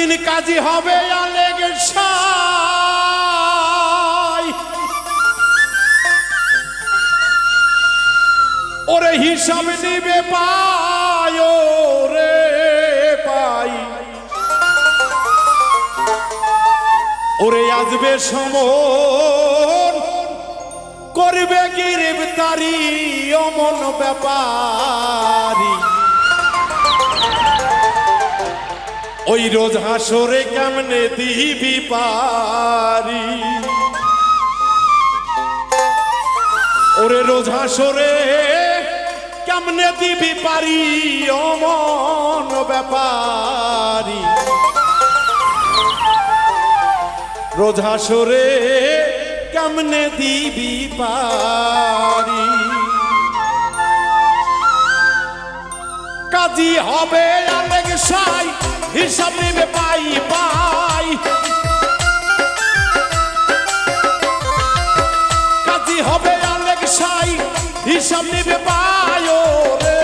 একদিন কাজী হবে আলেগের ওরে হিসাব নিবে পায় রে পাই ওরে আসবে সমন, করবে গিরেফতারি অমন ব্যাপারী। ওই রোজ হাসরে কেমনে দিবি পারি? ওরে রোজ হাসরে কেমনে দিবি পারি? অমন ব্যাপারি। রোজ হাসরে কেমনে দিবি পারি? কাজী হবে অনেক সাই হিসাব নেবে পাই পাই। কাজী হবে অনেক সাই হিসাব নেবে পাই ও রে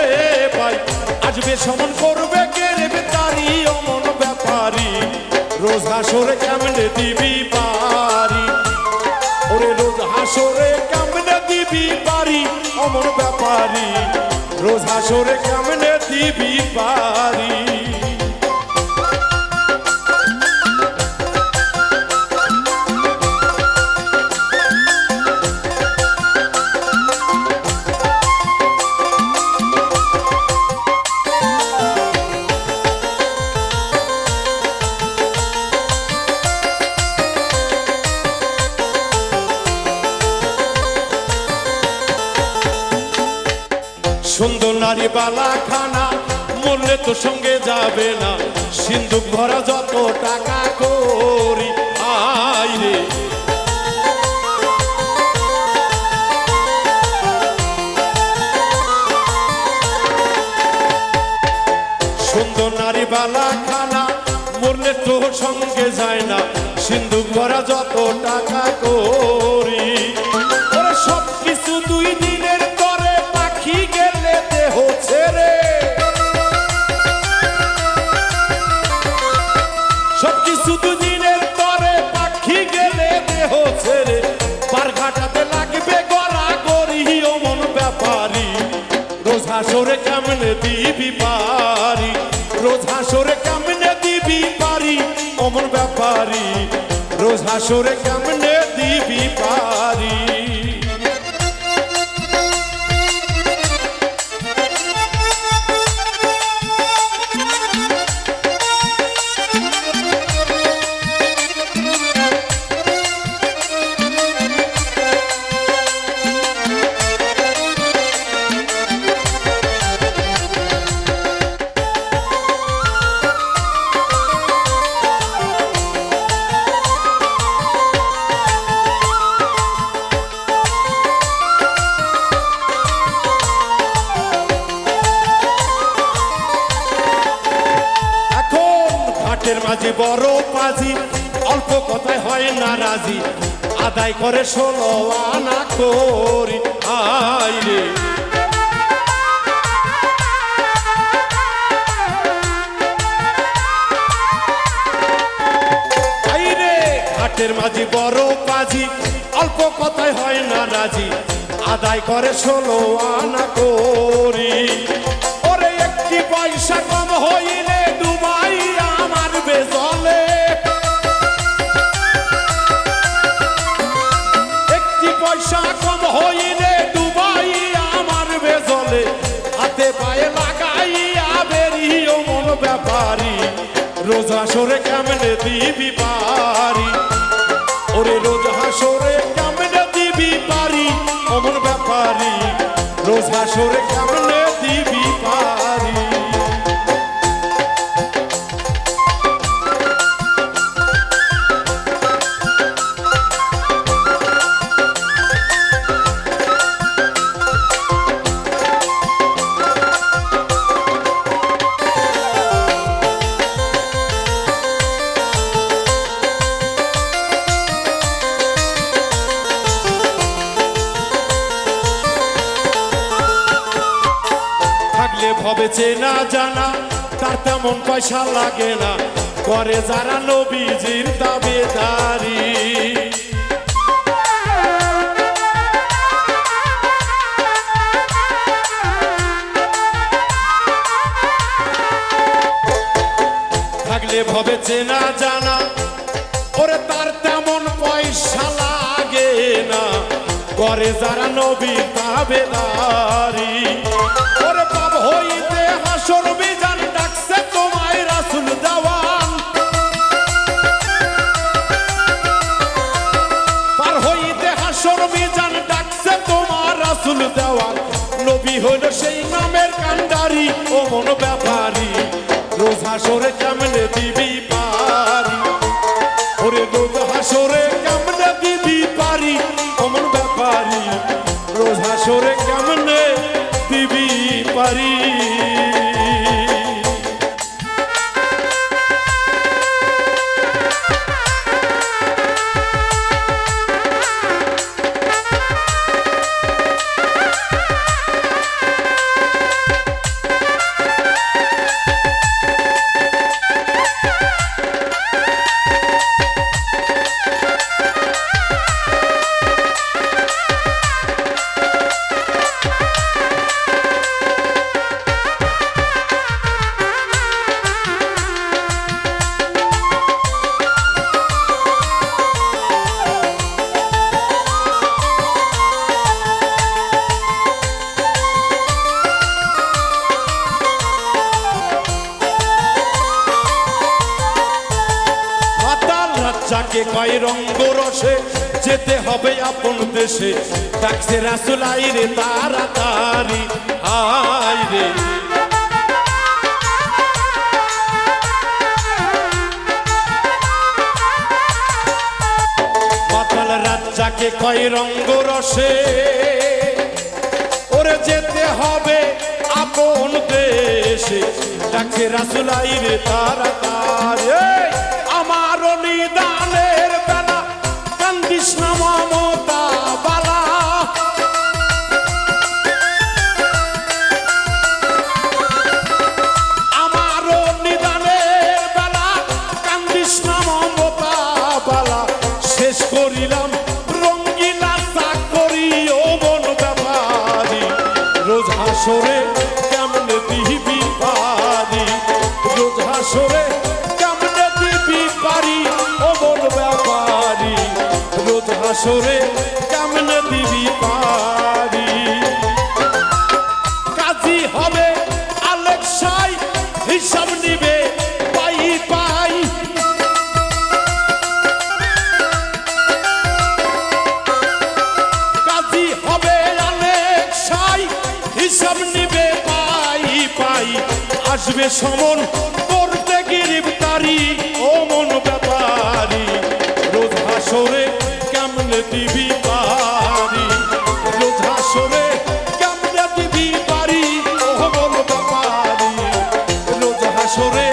পাই আসবে সমন করবে কেড়ে তারি, অমন ব্যাপারি। রোজ হাসরে কেমনে দিবি পারি? ওরে রোজ হাসরে কেমনে দিবি পারি, অমন ব্যাপারি। রোজ হাসরে কেমনে দিবি পারি? সুন্দর নারী বালা খানা মরলে তো সঙ্গে যাবে না। সিন্ধুক ভরা যত টাকা করি আই রে। সুন্দর নারী বালা খানা মরলে তো সঙ্গে যায় না। সিন্ধুক ভরা যত টাকা করি হাসরে কেমনে দিবি পারি রোজ হাসরে কেমনে দিবি পারি অমন ব্যাপারি। রোজ হাসরে কেমনে দিবি পারি ঘাটের বড় পাজি, অল্প কথায় হয় না রাজি। আদায় করে ষোলো আনা করি আই রে। ঘাটের মাঝে, বড় পাজি, অল্প কথায় হয় না রাজি। আদায় করে ষোলো আনা করি। ওরে একটি পয়সা কম হইলে রোজ আসরে কেমনে দিবি পারি ওরে রোজ সরে কেমনে দিবি পারি অমন ব্যাপারি, রোজ সরে কেমনে দিবি ভবে চেনা জানা, তার তেমন পয়সা লাগে না। করে যারা নবীজির দাবেদারি। থাকলে ভবে চেনা জানা যারা নবী তাবেদারি ওরে পাপ হইতে হাসর বিজান ডাকছে তোমায় রাসুল দেওয়ান পার হইতে হাসর বিজান ডাকছে তোমার রাসুল দেওয়ান নবী হইল সেই নামের কান্ডারি, ও মন ব্যাপারী। রোজ হাসরে কেমনে দিবি পারি? ওরে রোজ হাসরে রাজ্জাকে কয় রঙ্গ রসে যেতে হবে আপন দেশে। ডাকছে রাসুল আইরে তাড়াতাড়ি আই রে। মাতাল কয় রঙ্গ রসে ওরে যেতে হবে আপন দেশে। ডাকে রাসুল আইরে তাড়াতাড়ি। হাসরে কেমনে দিবি পারি? কাজী হবে আলেকসাই হিসাব নিবে পাই পাই। কাজী হবে আলেকসাই হিসাব নিবে পাই পাই। আসবে সমন করতে গিরিফতারি ও কেমনে দিবি পারি রোজ হাসরে কেমনে দিবি পারি ও মন ব্যাপারি। রোজ হাসরে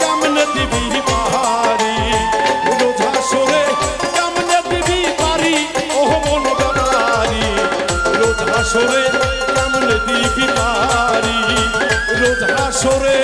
কেমনে দিবি পারি রোজ হাসরে কেমনে দিবি পারি ও মন ব্যাপারি। রোজ হাসরে কেমনে দিবি পারি রোজ হাসরে